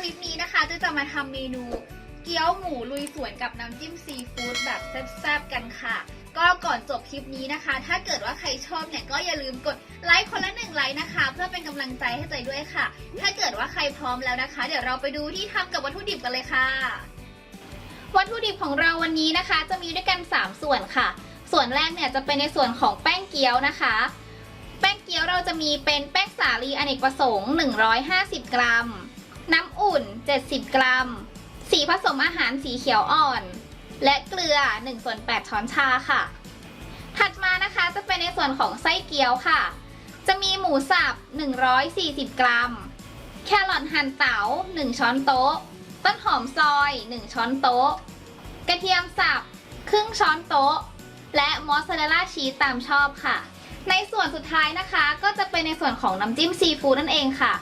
วัสดีค่ะทุกคนคลิปนี้นะคะจะจะมาทำเมนูเกี๊ยวหมูลุยสวนกับน้ำจิ้มซีฟู้ดแบบแซ่บๆกันค่ะ ก็ก่อนจบคลิปนี้นะคะ ถ้าเกิดว่าใครชอบเนี่ยก็อย่าลืมกดไลค์คนละหนึ่งไลค์นะคะ เพื่อเป็นกำลังใจให้ใจด้วยค่ะ ถ้าเกิดว่าใครพร้อมแล้วนะคะ เดี๋ยวเราไปดูที่ทำกับวัตถุดิบกันเลยค่ะ วัตถุดิบของเราวันนี้นะคะ จะมีด้วยกัน 3 ส่วนค่ะ ส่วนแรกเนี่ยจะเป็นในส่วนของแป้งเกี๊ยวนะคะ แป้งเกี๊ยวเราจะมีเป็นแป้งสาลีอเนกประสงค์ 150 กรัม น้ำอุ่น 70 กรัม สีผสมอาหารสีเขียวอ่อน และเกลือ1ส่วน8ช้อนชาค่ะ ถัดมานะคะจะเป็นในส่วนของไส้เกี๊ยวค่ะ จะมีหมูสับ 140 กรัม แครอทหั่นเต๋า 1 ช้อนโต๊ะ ต้นหอมซอย 1 ช้อนโต๊ะ กระเทียมสับ ครึ่งช้อนโต๊ะ และมอสซาเรลล่าชีสตามชอบค่ะ ในส่วนสุดท้ายนะคะ ก็จะเป็นในส่วนของน้ำจิ้มซีฟู้ดนั่นเองค่ะ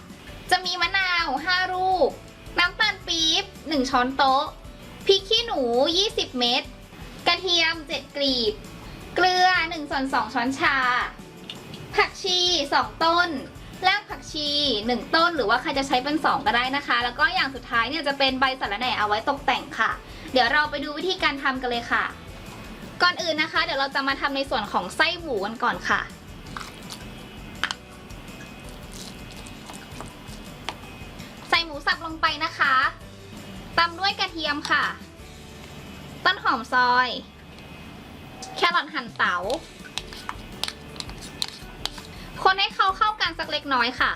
จะมีมะนาว 5 ลูก น้ำตาลปี๊บ 1 ช้อนโต๊ะ พริกขี้หนู 20 เม็ด กระเทียม 7 กลีบ เกลือ1ส่วน2ช้อนชา ผักชี 2 ต้น รากผักชี 1 ต้น หรือว่าใครจะใช้เป็น 2 ก็ได้นะคะ แล้วก็อย่างสุดท้ายเนี่ยจะเป็นใบสะระแหน่เอาไว้ตกแต่งค่ะ เดี๋ยวเราไปดูวิธีการทำกันเลยค่ะ ก่อนอื่นนะคะ เดี๋ยวเราจะมาทำในส่วนของไส้หมูกันก่อนค่ะ ลงไปนะคะตามด้วยกระเทียมค่ะ ต้นหอมซอย แครอทหั่นเตา๋าคนให้เขาเข้ากันสักเล็กน้อยค่ะ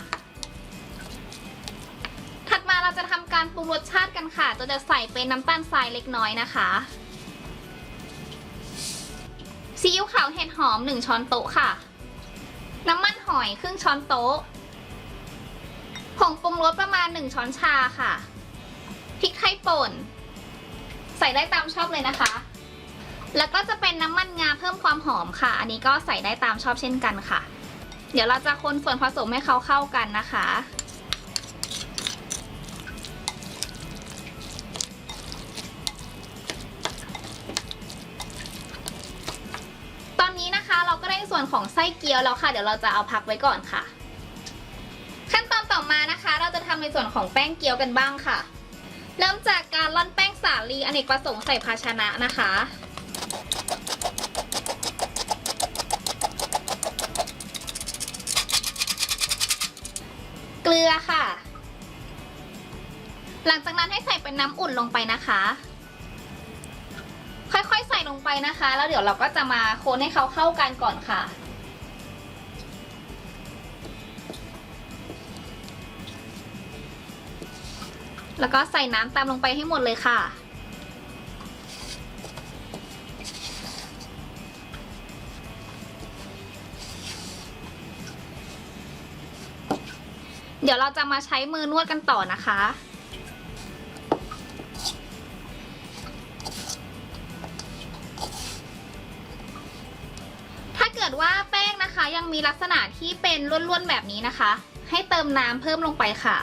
ถัดมาเราจะทำการปรุงรสชาติกันค่ะจะจะใส่เป็นน้ำตาลทรายเล็กน้อยนะคะซีอิ๊วขาวเห็ดหอม 1 ช้อนโต๊ะค่ะ น้ำมันหอยครึ่งช้อนโต๊ะ งปรุงรสประมาณ 1 ช้อนชาค่ะ พริกไทยป่น ใส่ได้ตามชอบเลยนะคะ แล้วก็จะเป็นน้ำมันงาเพิ่มความหอมค่ะ อันนี้ก็ใส่ได้ตามชอบเช่นกันค่ะ เดี๋ยวเราจะคนส่วนผสมให้เขาเข้ากันนะคะ ตอนนี้นะคะเราก็ได้ส่วนของไส้เกี๊ยวแล้วค่ะ เดี๋ยวเราจะเอาพักไว้ก่อนค่ะ ต่อมานะคะ เราจะทำในส่วนของแป้งเกี๊ยวกันบ้างค่ะ เริ่มจากการร่อนแป้งสาลีอเนกประสงค์ใส่ภาชนะนะคะ เกลือค่ะ หลังจากนั้นให้ใส่เป็นน้ำอุ่นลงไปนะคะ ค่อยๆใส่ลงไปนะคะ แล้วเดี๋ยวเราก็จะมาคนให้เขาเข้ากันก่อนค่ะ แล้วก็ใส่น้ำตามลงไปให้หมดเลยค่ะ เดี๋ยวเราจะมาใช้มือนวดกันต่อนะคะถ้าเกิดว่าแป้งนะคะยังมีลักษณะที่เป็นล้วนๆแบบนี้นะคะ ให้เติมน้ำเพิ่มลงไปค่ะ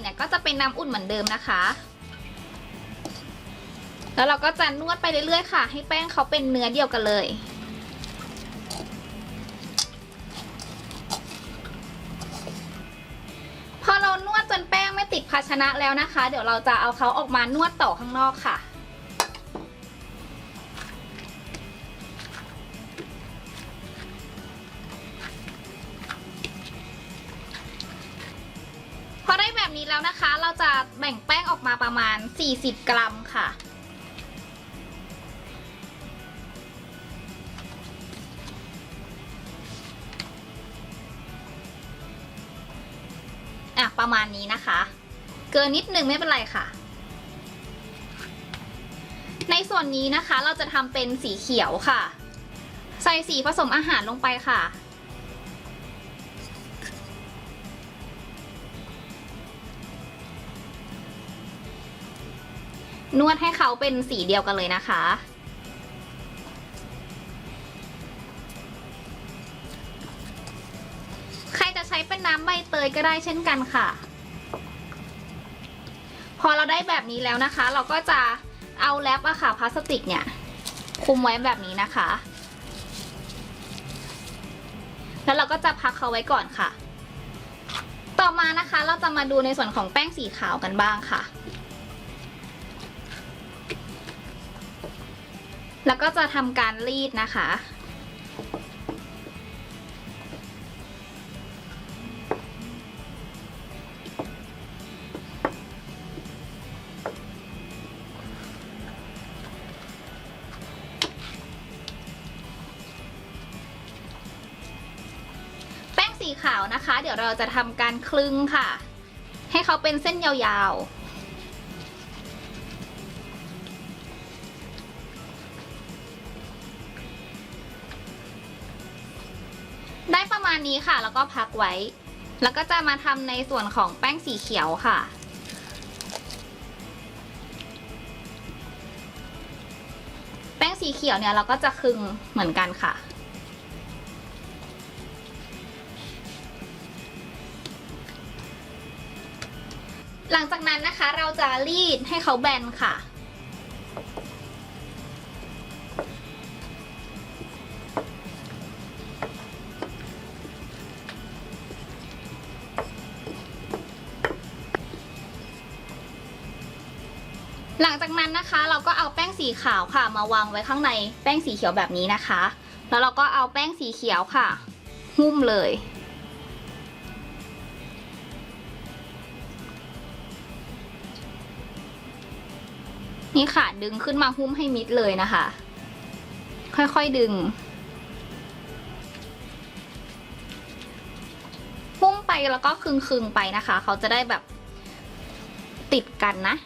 เนี่ยก็จะเป็นน้ำอุ่นเหมือนเดิมนะคะ แล้วเราก็จะนวดไปเรื่อยๆค่ะ ให้แป้งเขาเป็นเนื้อเดียวกันเลยพอเรานวดจนแป้งไม่ติดภาชนะแล้วนะคะ เดี๋ยวเราจะเอาเขาออกมานวดต่อข้างนอกค่ะ แล้วนะคะ เราจะแบ่งแป้งออกมาประมาณ 40 กรัมค่ะ อะ ประมาณนี้นะคะ เกินนิดนึงไม่เป็นไรค่ะ ในส่วนนี้นะคะเราจะทำเป็นสีเขียวค่ะ ใส่สีผสมอาหารลงไปค่ะ นวดให้เขาเป็นสีเดียวกันเลยนะคะ ใครจะใช้เป็นน้ำใบเตยก็ได้เช่นกันค่ะ พอเราได้แบบนี้แล้วนะคะ เราก็จะเอาแรปอะค่ะพลาสติกเนี่ย คุมไว้แบบนี้นะคะ แล้วเราก็จะพักเขาไว้ก่อนค่ะ ต่อมานะคะเราจะมาดูในส่วนของแป้งสีขาวกันบ้างค่ะ แล้วก็จะทำการรีดนะคะ แป้งสีขาวนะคะ เดี๋ยวเราจะทำการคลึงค่ะ ให้เขาเป็นเส้นยาวๆ ได้ประมาณนี้ค่ะ แล้วก็พักไว้ แล้วก็จะมาทำในส่วนของแป้งสีเขียวค่ะ แป้งสีเขียวเนี่ยเราก็จะคึงเหมือนกันค่ะหลังจากนั้นนะคะเราจะรีดให้เขาแบนค่ะ งจากนั้นนะคะ เราก็เอาแป้งสีขาวค่ะ มาวางไว้ข้างในแป้งสีเขียวแบบนี้นะคะ แล้วเราก็เอาแป้งสีเขียวค่ะ หุ้มเลย นี่ค่ะดึงขึ้นมาหุ้มให้มิดเลยนะคะ ค่อยๆดึงหุ้มไปแล้วก็คึงๆไปนะคะ เขาจะได้แบบติดกันนะ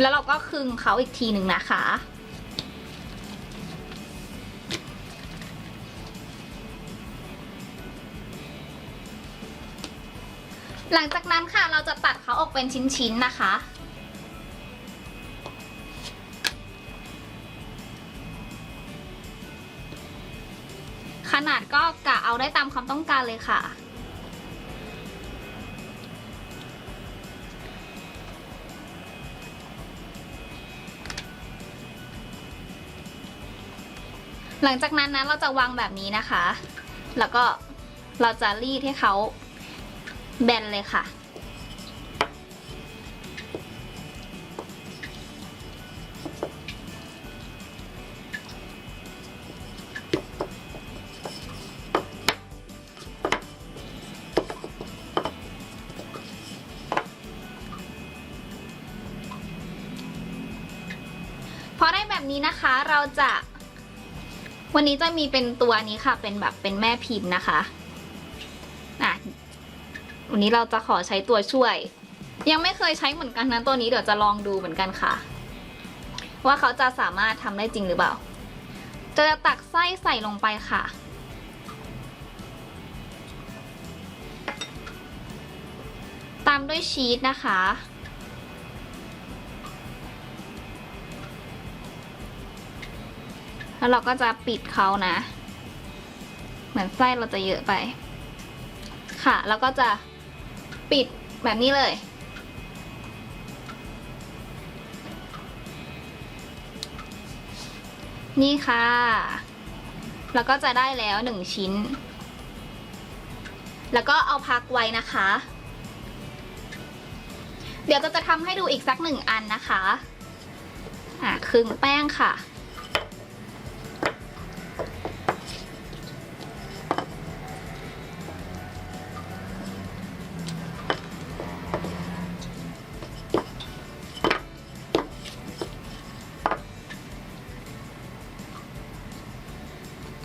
แล้วเราก็คึงเขาอีกทีหนึ่งนะคะ หลังจากนั้นค่ะเราจะตัดเขาออกเป็นชิ้นๆนะคะ ขนาดก็กะเอาได้ตามความต้องการเลยค่ะ หลังจากนั้นนะเราจะวางแบบนี้นะคะ แล้วก็เราจะรีดให้เขาแบนเลยค่ะ พอได้แบบนี้นะคะเราจะ วันนี้จะมีเป็นตัวนี้ค่ะ เป็นแบบเป็นแม่พิมพ์นะคะอะวันนี้เราจะขอใช้ตัวช่วย ยังไม่เคยใช้เหมือนกันนะตัวนี้เดี๋ยวจะลองดูเหมือนกันค่ะ ว่าเขาจะสามารถทำได้จริงหรือเปล่า จะตักไส้ใส่ลงไปค่ะตามด้วยชีสนะคะ แล้วเราก็จะปิดเขานะ เหมือนไส้เราจะเยอะไป ค่ะ แล้วก็จะปิดแบบนี้เลย นี่ค่ะ แล้วก็จะได้แล้วหนึ่งชิ้น แล้วก็เอาพักไว้นะคะ เดี๋ยวจะจะทำให้ดูอีกสักหนึ่งอันนะคะ อะครึ่งแป้งค่ะ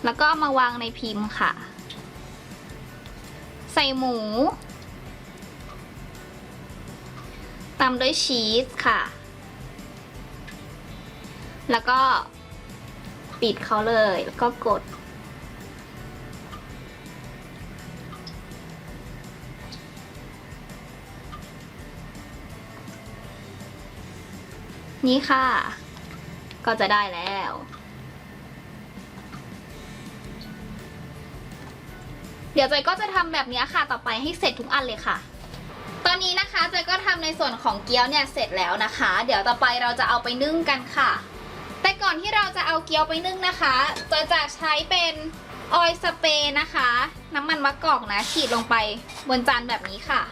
แล้วก็เอามาวางในพิมพ์ค่ะ ใส่หมูตามด้วยชีสค่ะ แล้วก็ปิดเขาเลยแล้วก็กด นี่ค่ะ ก็จะได้แล้ว ดี๋ยวจอยก็จะทำแบบนี้ค่ะต่อไปให้เสร็จทุกอันเลยค่ะ ตอนนี้นะคะจอยก็ทำในส่วนของเกี๊ยวเนี่ยเสร็จแล้วนะคะ เดี๋ยวต่อไปเราจะเอาไปนึ่งกันค่ะ แต่ก่อนที่เราจะเอาเกี๊ยวไปนึ่งนะคะจะจะใช้เป็นออยล์สเปรย์นะคะ น้ำมันมะกอกนะฉีดลงไปบนจานแบบนี้ค่ะ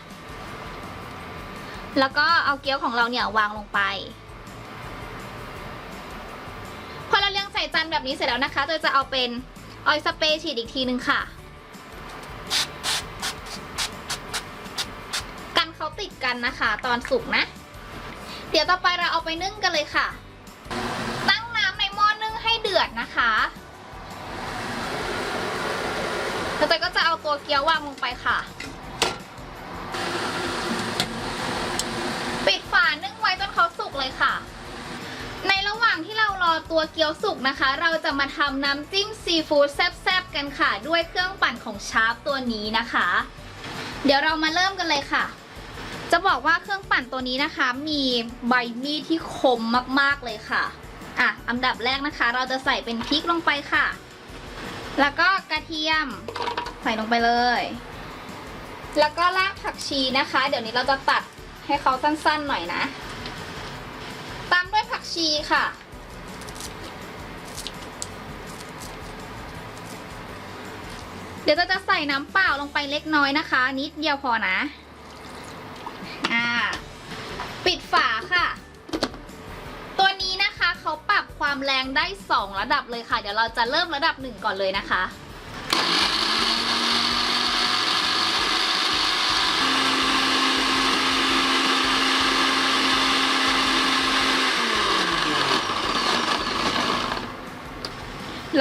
แล้วก็เอาเกี๊ยวของเราเนี่ยวางลงไป พอเราเรียงใส่จานแบบนี้เสร็จแล้วนะคะเราจะเอาเป็นออยล์สเปรย์ฉีดอีกทีนึงค่ะ กันนะคะ ตอนสุกนะ เดี๋ยวต่อไปเราเอาไปนึ่งกันเลยค่ะ ตั้งน้ำในหม้อนึ่งให้เดือดนะคะแล้วเตยก็จะเอาตัวเกี๊ยววางลงไปค่ะ ปิดฝานึ่งไว้จนเขาสุกเลยค่ะ ในระหว่างที่เรารอตัวเกี๊ยวสุกนะคะ เราจะมาทำน้ำจิ้มซีฟู้ดแซ่บๆกันค่ะ ด้วยเครื่องปั่นของชาร์ปตัวนี้นะคะ เดี๋ยวเรามาเริ่มกันเลยค่ะ จะบอกว่าเครื่องปั่นตัวนี้นะคะ มีใบมีดที่คมมากๆเลยค่ะ อะ อันดับแรกนะคะ เราจะใส่เป็นพริกลงไปค่ะ แล้วก็กระเทียมใส่ลงไปเลย แล้วก็รากผักชีนะคะ เดี๋ยวนี้เราจะตัดให้เขาสั้นๆหน่อยนะ ตามด้วยผักชีค่ะ เดี๋ยวจะจะใส่น้ำเปล่าลงไปเล็กน้อยนะคะ นิดเดียวพอนะ ปิดฝาค่ะ ตัวนี้นะคะเขาปรับความแรงได้ 2 ระดับเลยค่ะ เดี๋ยวเราจะเริ่มระดับ 1 ก่อนเลยนะคะ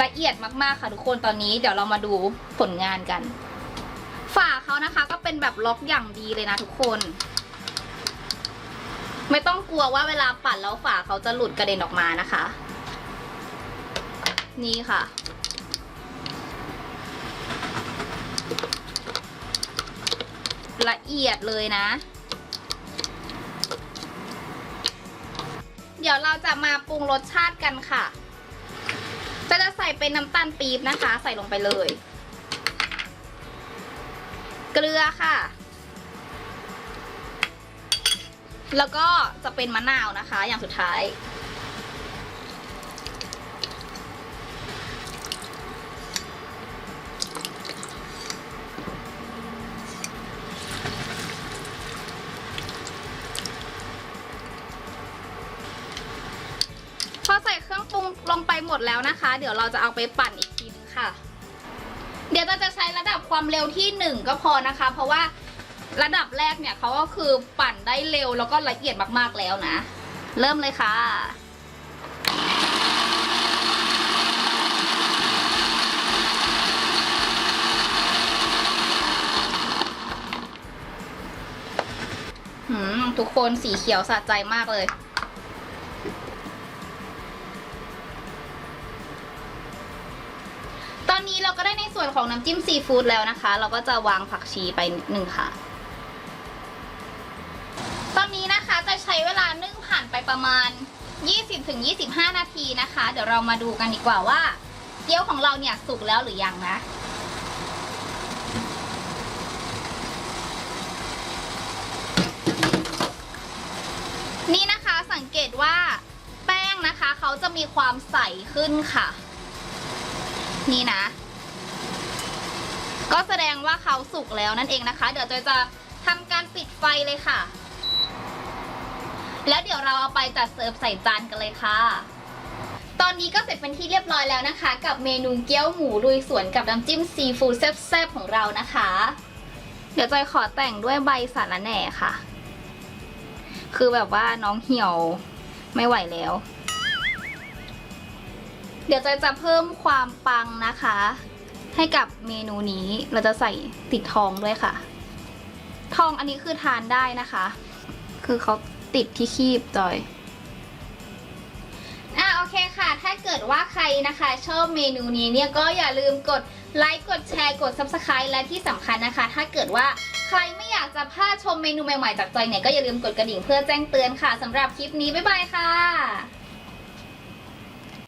ละเอียดมากๆค่ะทุกคนตอนนี้เดี๋ยวเรามาดูผลงานกัน ฝาเขานะคะก็เป็นแบบล็อกอย่างดีเลยนะทุกคน ไม่ต้องกลัวว่าเวลาปั่นแล้วฝาเขาจะหลุดกระเด็นออกมานะคะ นี่ค่ะ ละเอียดเลยนะ เดี๋ยวเราจะมาปรุงรสชาติกันค่ะจะจะใส่เป็นน้ำตาลปี๊บนะคะ ใส่ลงไปเลย เกลือค่ะ แล้วก็จะเป็นมะนาวนะคะ อย่างสุดท้าย พอใส่เครื่องปรุงลงไปหมดแล้วนะคะ เดี๋ยวเราจะเอาไปปั่นอีกทีนึงค่ะ เดี๋ยวเราจะใช้ระดับความเร็วที่หนึ่งก็พอนะคะ เพราะว่า ระดับแรกเนี่ยเขาก็คือปั่นได้เร็วแล้วก็ละเอียดมากๆแล้วนะ เริ่มเลยค่ะหืมทุกคนสีเขียวสะใจมากเลย ตอนนี้เราก็ได้ในส่วนของน้ำจิ้มซีฟู้ดแล้วนะคะ เราก็จะวางผักชีไปนิดนึงค่ะ ช้เวลานึ่งผ่านไปประมาณ 20-25 นาทีนะคะ เดี๋ยวเรามาดูกันดีกว่าว่าเกี๊ยวของเราเนี่ยสุกแล้วหรือยังนะ นี่นะคะสังเกตว่าแป้งนะคะเขาจะมีความใสขึ้นค่ะ นี่นะ ก็แสดงว่าเขาสุกแล้วนั่นเองนะคะ เดี๋ยวจอยจะทำการปิดไฟเลยค่ะ แล้วเดี๋ยวเราเอาไปจัดเสิร์ฟใส่จานกันเลยค่ะ ตอนนี้ก็เสร็จเป็นที่เรียบร้อยแล้วนะคะ กับเมนูเกี๊ยวหมูลุยสวนกับน้ำจิ้มซีฟู้ดแซ่บๆของเรานะคะ เดี๋ยวจอยขอแต่งด้วยใบสาระแหน่ค่ะ คือแบบว่าน้องเหี่ยวไม่ไหวแล้ว เดี๋ยวจอยจะเพิ่มความปังนะคะ ให้กับเมนูนี้เราจะใส่ติดทองด้วยค่ะ ทองอันนี้คือทานได้นะคะ คือเขา ติดที่คีบจอยอะโอเคค่ะ ถ้าเกิดว่าใครนะคะ ชอบเมนูนี้เนี่ยก็อย่าลืมกดไลค์ กดแชร์ กด Subscribe และที่สำคัญนะคะ ถ้าเกิดว่าใครไม่อยากจะพลาดชมเมนูใหม่ๆจากจอยเนี่ยก็อย่าลืมกดกระดิ่งเพื่อแจ้งเตือนค่ะสำหรับคลิปนี้ บ๊ายบายค่ะ